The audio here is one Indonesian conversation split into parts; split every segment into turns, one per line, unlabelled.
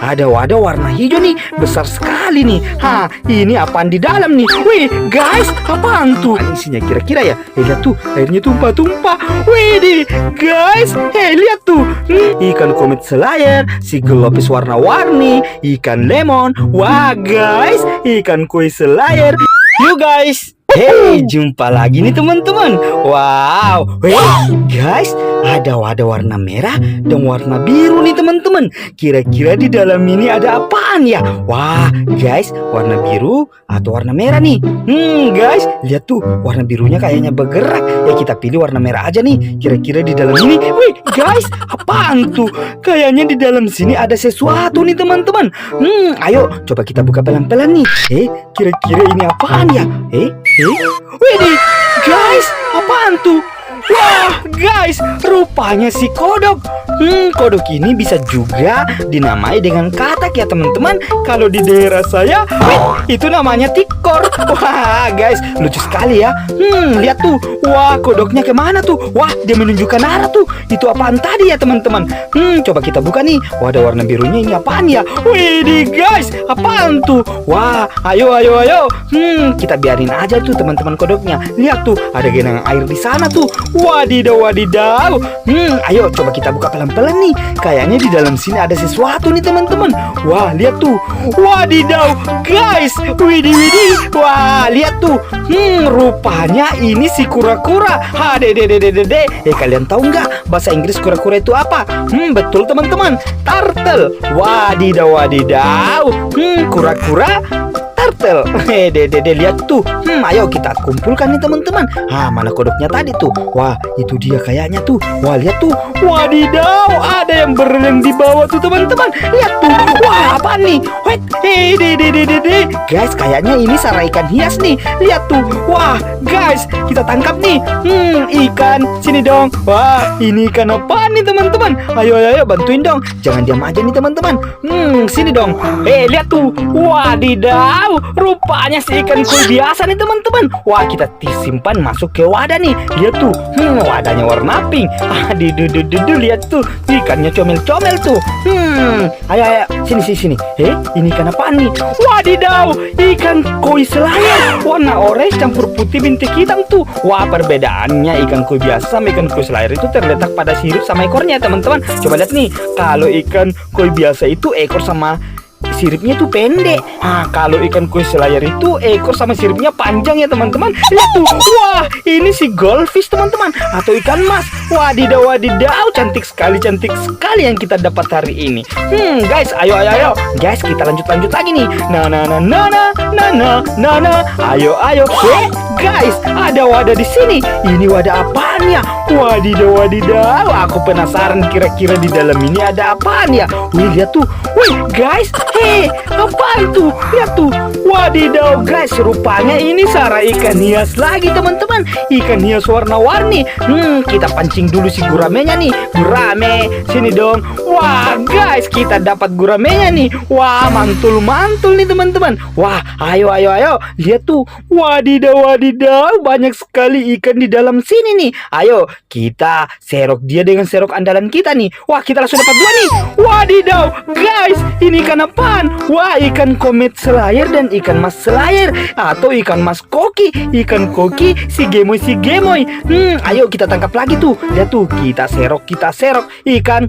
ada wadah warna hijau nih, besar sekali nih. Hah, ini apaan di dalam nih? Wih, guys, apaan tuh? Apaan isinya kira-kira ya? Eh, lihat tuh, airnya tumpah-tumpah. Wih, deh, guys, eh lihat tuh. Hmm, ikan komit selayar, si gelopis warna-warni, ikan lemon. Wah, guys, ikan koi selayar. Yuk guys, Hey, jumpa lagi nih teman-teman. Wow, hey, guys, ada wadah warna merah dan warna biru nih teman-teman. Kira-kira di dalam ini ada apaan ya? Wah, guys, warna biru atau warna merah nih? Hmm, guys, lihat tuh, warna birunya kayaknya bergerak. Ya kita pilih warna merah aja nih. Kira-kira di dalam ini, wih, guys, apaan tuh? Kayaknya di dalam sini ada sesuatu nih teman-teman. Hmm, ayo coba kita buka pelan-pelan nih. Eh, kira-kira ini apaan ya? Eh, eh, Widih, guys, apaan tuh? Wah, guys, rupanya si kodok. Hmm, kodok ini bisa juga dinamai dengan katak ya teman-teman. Kalau di daerah saya, wih, itu namanya tikor. Wah, guys, lucu sekali ya. Hmm, lihat tuh. Wah, kodoknya ke mana tuh? Wah, dia menunjukkan arah tuh. Itu apaan tadi ya teman-teman? Hmm, coba kita buka nih. Wah, ada warna birunya ini apaan ya? Widih, guys, apaan tuh? Wah, ayo, ayo, ayo. Hmm, kita biarin aja tuh teman-teman kodoknya. Lihat tuh, ada genangan air di sana tuh. Wadidaw, wadidaw. Hmm, ayo coba kita buka pelan-pelan nih. Kayaknya di dalam sini ada sesuatu nih teman-teman. Wah, lihat tuh. Wadidaw, guys. Widih, widih. Wah, lihat tuh. Hmm, rupanya ini si kura-kura. Ha, dede, dede, dede. Eh, kalian tahu nggak bahasa Inggris kura-kura itu apa? Hmm, betul teman-teman. Turtle. Wadidaw, wadidaw. Hmm, kura-kura turtle. Heh, dede, dede, lihat tuh. Hmm, ayo kita kumpulkan nih teman-teman. Ah, mana kodoknya tadi tuh? Wah, itu dia kayaknya tuh. Wah, lihat tuh. Wadidaw, ada yang berenang di bawah tuh teman-teman. Lihat tuh. Wah, apa nih? Wait, hei, dede, dede, dede. Guys, kayaknya ini sarang ikan hias nih. Lihat tuh. Wah, guys, kita tangkap nih. Hmm, ikan. Sini dong. Wah, ini ikan apa nih teman-teman? Ayo, ayo, ayo, bantuin dong. Jangan diam aja nih teman-teman. Hmm, sini dong. Eh, lihat tuh. Wadidaw, rupanya si ikan koi biasa nih teman-teman. Wah, kita simpan masuk ke wadah nih. Lihat tuh. Hmm, wadahnya warna pink. Ah, dudu, dudu, dudu, lihat tuh. Ikannya comel-comel tuh. Hmm, ayo, ayo, sini, sini, sini. Eh, ini ikan apa nih? Wadidaw, ikan koi selayar. Warna orange campur putih bintik hitam tuh. Wah, perbedaannya ikan koi biasa sama ikan koi selayar itu terletak pada sirip sama ekornya, teman-teman. Coba lihat nih, kalau ikan koi biasa itu ekor sama siripnya tuh pendek. Ah, kalau ikan koi selayar itu ekor sama siripnya panjang ya teman-teman. Lihat tuh, wah ini si goldfish teman-teman atau ikan mas. Wadidaw wadidaw, cantik sekali cantik sekali yang kita dapat hari ini. Hmm guys, ayo ayo ayo, guys kita lanjut lanjut lagi nih. Nah nah nah nah nah nah nah nah nah, ayo ayo. Eh, guys ada wadah di sini. Ini wadah apaan ya? Wadidaw wadidaw, aku penasaran kira-kira di dalam ini ada apaan ya? Wih lihat tuh, wih guys, hei apaan tuh? Lihat tuh, wadidaw guys, rupanya ini sarang ikan hias lagi teman-teman. Ikan hias warna-warni. Hmm, kita pancing dulu si guramenya nih. Gurame, sini dong. Wah guys, kita dapat guramenya nih. Wah mantul-mantul nih teman-teman. Wah, ayo ayo ayo, lihat tuh. Wadidaw wadidaw, banyak sekali ikan di dalam sini nih. Ayo, kita serok dia dengan serok andalan kita nih. Wah, kita langsung dapat dua nih. Wadidaw, guys, ini ikan apaan? Wah, ikan komet selayar dan ikan mas selayar atau ikan mas koki, ikan koki, si gemoy si gemoy. Hmm, ayo kita tangkap lagi tuh. Lihat tuh, kita serok, kita serok ikan.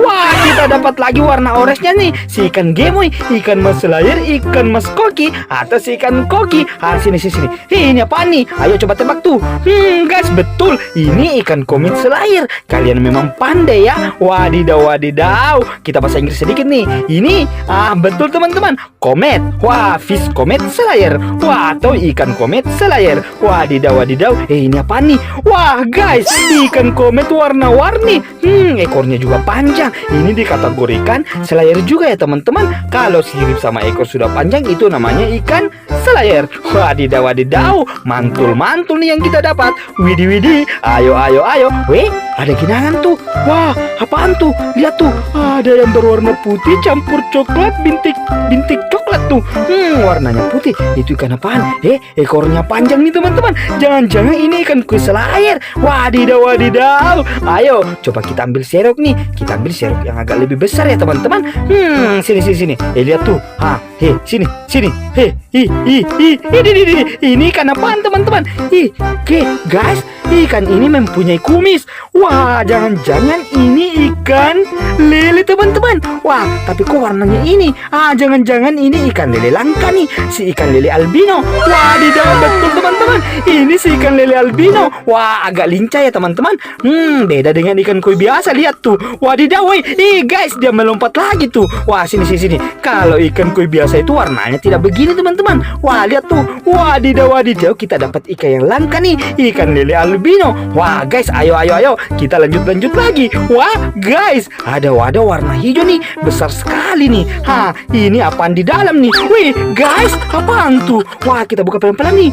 Wah, kita dapat lagi warna orange-nya nih. Si ikan gemoy, ikan mas selayar, ikan mas koki atau si ikan koki. Ah, sini sini sini. Hih, ini apa nih? Ayo coba tebak tuh. Hmm, guys, betul. Ini ikan komit selayar. Kalian memang pandai ya. Wadidaw, wadidaw. Kita bahasa Inggris sedikit nih. Ini, ah, betul teman-teman. Komet. Wah, fish komet selayar. Wah, atau ikan komet selayar. Wadidaw, wadidaw. Eh, ini apa nih? Wah, guys, ikan komet warna-warni. Hmm, ekornya juga panjang. Ini dikategorikan selayar juga ya teman-teman. Kalau sirip sama ekor sudah panjang itu namanya ikan selayar. Wadidaw, wadidaw. Mantul-mantul nih yang kita dapat. Widih. Ayo, ayo, ayo. Weh, ada genangan tuh. Wah, apaan tuh? Lihat tuh. Ada yang berwarna putih campur coklat bintik bintik coklat coklat tuh. Hmm, warnanya putih. Itu ikan apaan? Eh, ekornya panjang nih teman-teman. Jangan-jangan ini ikan kuis layar. Wadidaw, wadidaw. Ayo, coba kita ambil serok nih. Kita ambil serok yang agak lebih besar ya teman-teman. Hmm, sini sini sini. Eh, lihat tuh. Ha, he, sini, sini. He, hi, hi, hi. Ini, ini, ini. Ini ikan apaan teman-teman? Ih, oke, guys. Ikan ini mempunyai kumis. Wah, jangan-jangan ini ikan lele teman-teman. Wah, tapi kok warnanya ini? Ah, jangan-jangan ini ikan lele langka nih. Si ikan lele albino. Wah, di dalam betul teman-teman. Ini si ikan lele albino. Wah, agak lincah ya teman-teman. Hmm, beda dengan ikan koi biasa. Lihat tuh. Wadidaw, woi. Ih, guys, dia melompat lagi tuh. Wah, sini sini sini. Kalau ikan koi biasa itu warnanya tidak begini teman-teman. Wah, lihat tuh. Wadidaw, wadidaw. Kita dapat ikan yang langka nih. Ikan lele albino. Wah, guys, ayo ayo ayo. Kita lanjut lanjut lagi. Wah, guys, ada wadah warna hijau nih. Besar sekali nih. Ha, ini apaan di dalam nih? Wih, guys, apaan tuh? Wah, kita buka pelan-pelan nih.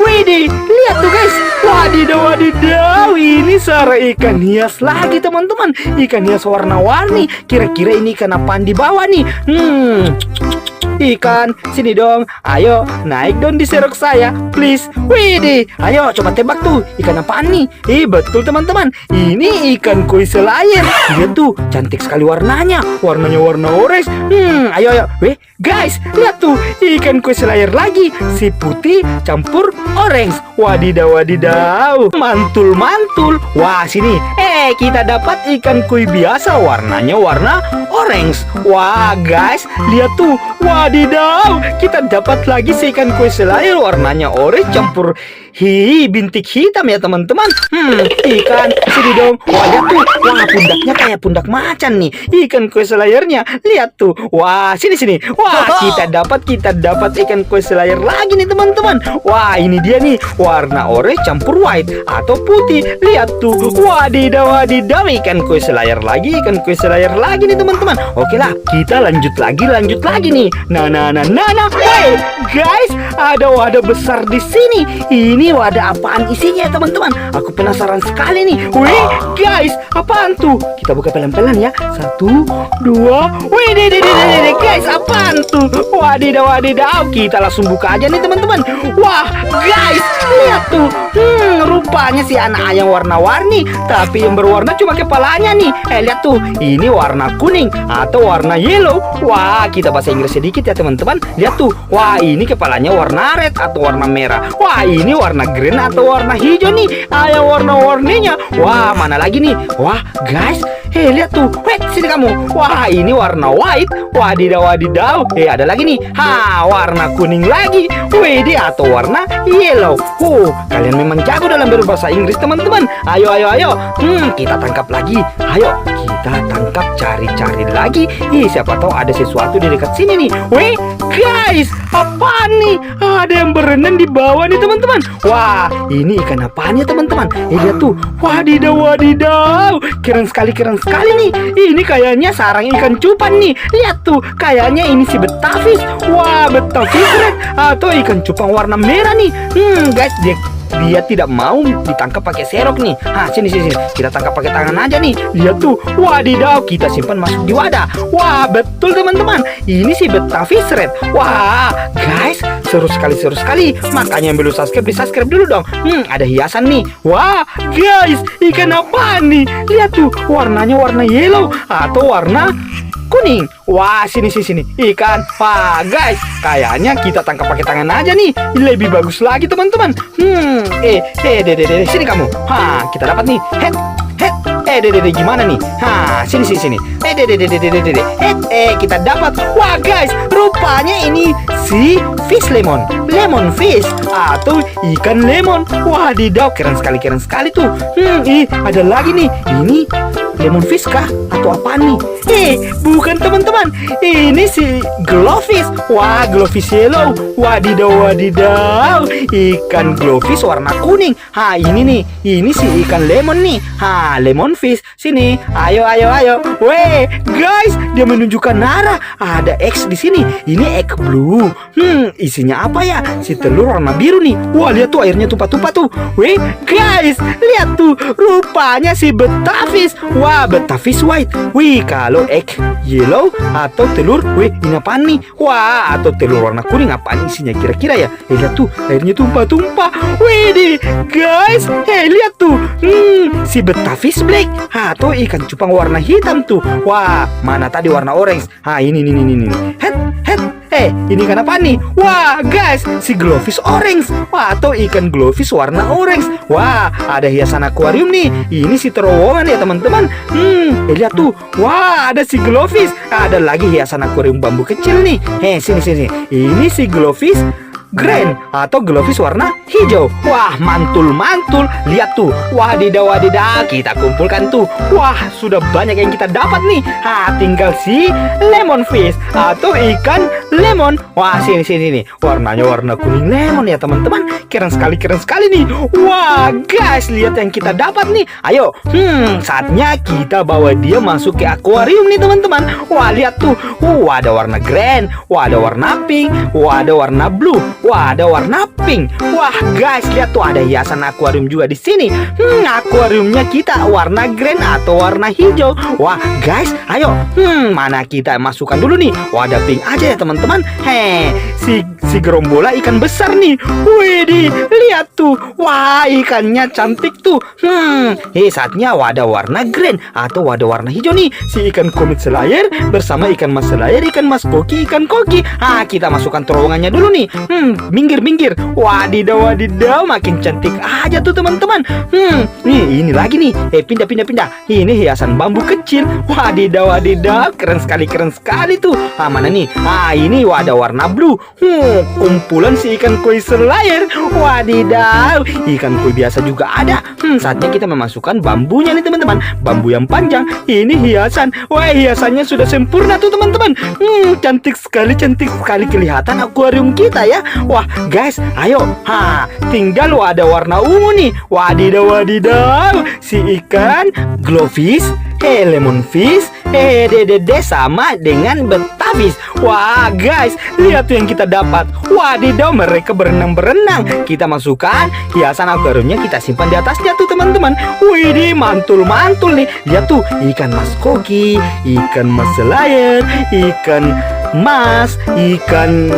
Wih, deh, lihat tuh guys. Wadidaw, wadidaw. Ini sarang ikan hias lagi teman-teman. Ikan hias warna-warni. Kira-kira ini ikan apaan di bawah nih? Hmm. Ikan, sini dong. Ayo, naik dong di serok saya, please. Widih, ayo coba tebak tuh. Ikan apaan nih? Eh, betul teman-teman. Ini ikan koi selayar. Lihat tuh, cantik sekali warnanya. Warnanya warna orange. Hmm, ayo ayo. Weh, guys, lihat tuh. Ikan koi selayar lagi. Si putih campur orange. Wadidaw, wadidaw. Mantul, mantul. Wah, sini. Eh, kita dapat ikan koi biasa. Warnanya warna orange. Wah, guys, lihat tuh. Wadidaw, kita dapat lagi si ikan kue selayar warnanya orange campur hi bintik hitam ya teman-teman. Hmm, ikan sini dong. Wah lihat tuh, wah pundaknya kayak pundak macan nih. Ikan kue selayarnya, lihat tuh. Wah sini sini. Wah kita dapat kita dapat ikan kue selayar lagi nih teman-teman. Wah ini dia nih warna orange campur white atau putih. Lihat tuh. Wadidaw wadidaw ikan kue selayar lagi ikan kue selayar lagi nih teman-teman. Oke lah kita lanjut lagi lanjut lagi nih. Nah nah nah nah nah. Hey guys ada wadah besar di sini. Ini wadah apaan isinya ya teman-teman? Aku penasaran sekali nih. Wih guys apaan tuh? Kita buka pelan-pelan ya. Satu dua. Wih deh deh deh deh guys apaan tuh? Wadidaw wadidaw kita langsung buka aja nih teman-teman. Wah guys lihat tuh. Hmm rupanya si anak ayam warna-warni tapi yang berwarna cuma kepalanya nih. Eh lihat tuh ini warna kuning atau warna yellow. Wah kita bahasa Inggris sedikit ya teman-teman. Lihat tuh. Wah ini kepalanya warna red atau warna merah. Wah ini warna green atau warna hijau nih. Ayam warna-warninya. Wah mana lagi nih? Wah guys. Hei lihat tuh, wait sini kamu. Wah ini warna white. Wadidaw wadidaw. Eh ada lagi nih. Ha warna kuning lagi. Widi atau warna yellow. Oh kalian memang jago dalam berbahasa Inggris teman-teman. Ayo ayo ayo. Hmm kita tangkap lagi. Ayo kita tangkap cari-cari lagi. Ih siapa tahu ada sesuatu di dekat sini nih. Weh guys apa nih? Ada yang berenang di bawah nih teman-teman. Wah ini ikan apaan ya teman-teman? Eh lihat tuh. Wadidaw wadidaw. Keren sekali keren sekali nih. Ini kayaknya sarang ikan cupan nih. Lihat tuh, kayaknya ini si betavis. Wah, betavis atau ikan cupang warna merah nih. Hmm, guys, dia dia tidak mau ditangkap pakai serok nih. Hah, sini sini sini. Kita tangkap pakai tangan aja nih. Lihat tuh. Wadidaw, kita simpan masuk di wadah. Wah, betul teman-teman. Ini si betavis red. Wah, guys, seru sekali seru sekali. Makanya yang belum subscribe di subscribe dulu dong. Hmm, ada hiasan nih. Wah, guys, ikan apa nih? Lihat tuh, warnanya warna yellow atau warna kuning. Wah, sini sini sini. Ikan. Wah, guys, kayaknya kita tangkap pakai tangan aja nih. Lebih bagus lagi, teman-teman. Hmm, eh, eh, deh, deh, deh, sini kamu. Ha, kita dapat nih. Head, head. Eh, deh, deh, deh, gimana nih? Ha, sini sini sini. Eh, deh, deh, deh, deh, deh, deh. Head, eh, kita dapat. Wah, guys, rupanya ini si fish lemon. Lemon fish atau ikan lemon. Wah, didaw, keren sekali, keren sekali tuh. Hmm, ih, ada lagi nih. Ini lemon fish kah? Atau apa nih? Eh, bukan teman-teman. Ini si glowfish. Wah, glowfish yellow. Wadidaw, wadidaw. Ikan glowfish warna kuning. Ha, ini nih. Ini si ikan lemon nih. Ha, lemon fish. Sini. Ayo, ayo, ayo. Weh, guys, dia menunjukkan arah. Ada X di sini. Ini egg blue. Hmm, isinya apa ya? si telur warna biru nih. Wah, lihat tuh airnya tumpah-tumpah tuh. Wih, guys, lihat tuh. Rupanya si betavis. Wah, betavis white. Wih, kalau egg yellow atau telur, wih, ini apaan nih? Wah, atau telur warna kuning apaan isinya kira-kira ya? Eh, lihat tuh, airnya tumpah-tumpah. Wih, deh, guys, eh lihat tuh. Hmm, si betavis black atau ikan cupang warna hitam tuh. Wah, mana tadi warna orange? Ha, ini ini ini ini. Head, Eh, ini ikan apa nih? Wah, guys, si glowfish orange. Wah, atau ikan glowfish warna orange. Wah, ada hiasan akuarium nih. Ini si terowongan ya, teman-teman. Hmm, eh, lihat tuh. Wah, ada si glowfish. Ada lagi hiasan akuarium bambu kecil nih. Heh, sini sini. Ini si glowfish Grand atau glowfish warna hijau. Wah, mantul-mantul. Lihat tuh. Wadidaw wadidaw, kita kumpulkan tuh. Wah, sudah banyak yang kita dapat nih. Ha, tinggal si lemon fish atau ikan lemon. Wah, sini sini nih. Warnanya warna kuning lemon ya, teman-teman. Keren sekali, keren sekali nih. Wah, guys, lihat yang kita dapat nih. Ayo, hmm, saatnya kita bawa dia masuk ke akuarium nih, teman-teman. Wah, lihat tuh. Wah, ada warna grand, wah ada warna pink, wah ada warna blue. Wah, ada warna pink. Wah, guys, lihat tuh ada hiasan akuarium juga di sini. Hmm, akuariumnya kita warna green atau warna hijau. Wah, guys, ayo. Hmm, mana kita masukkan dulu nih? Wah, ada pink aja ya, teman-teman. Heh, si si gerombola ikan besar nih. Wih, lihat tuh. Wah, ikannya cantik tuh. Hmm, eh saatnya wadah warna green atau wadah warna hijau nih. Si ikan komit selayar bersama ikan mas selayar, ikan mas koki, ikan koki. Ah, kita masukkan terowongannya dulu nih. Hmm, minggir minggir. Wadidaw wadidaw, makin cantik aja tuh teman-teman. Hmm, nih ini lagi nih. Eh pindah pindah pindah. Ini hiasan bambu kecil. Wadidaw wadidaw, keren sekali keren sekali tuh. Ah mana nih? Ah ini wadah warna blue. Hmm, kumpulan si ikan koi selayar. Wadidaw, ikan koi biasa juga ada. Hmm, saatnya kita memasukkan bambunya nih teman-teman. Bambu yang panjang. Ini hiasan. Wah hiasannya sudah sempurna tuh teman-teman. Hmm, cantik sekali cantik sekali kelihatan akuarium kita ya. Wah, guys, ayo. Ha, tinggal ada warna ungu nih. Wadidaw, wadidaw. Si ikan glowfish, eh lemon fish, eh dede sama dengan betafish. Wah, guys, lihat tuh yang kita dapat. Wadidaw, mereka berenang-berenang. Kita masukkan hiasan akuariumnya kita simpan di atasnya tuh teman-teman. Wih, mantul-mantul nih. Lihat tuh ikan mas koki, ikan mas selayar, ikan mas, ikan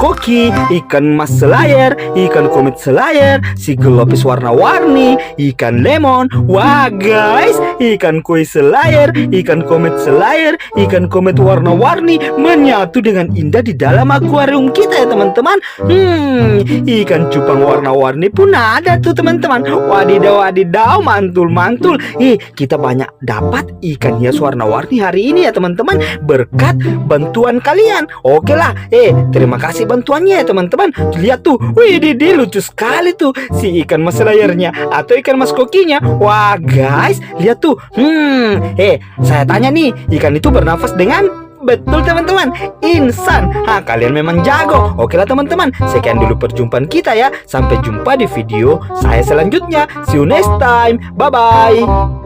koki, ikan mas selayar, ikan komit selayar, si gelopis warna-warni, ikan lemon. Wah guys, ikan koi selayar, ikan komit selayar, ikan komit warna-warni menyatu dengan indah di dalam akuarium kita ya teman-teman. Hmm, ikan cupang warna-warni pun ada tuh teman-teman. Wadidaw wadidaw, mantul-mantul. Eh, kita banyak dapat ikan hias warna-warni hari ini ya teman-teman berkat bantuan kalian. Oke lah, eh terima kasih bantuannya ya teman-teman. Lihat tuh, wih Didi lucu sekali tuh si ikan mas layarnya atau ikan mas kokinya. Wah guys, lihat tuh. Hmm, eh saya tanya nih, ikan itu bernafas dengan Betul teman-teman, insan. Ha, kalian memang jago. Oke lah teman-teman, sekian dulu perjumpaan kita ya. Sampai jumpa di video saya selanjutnya. See you next time. Bye bye.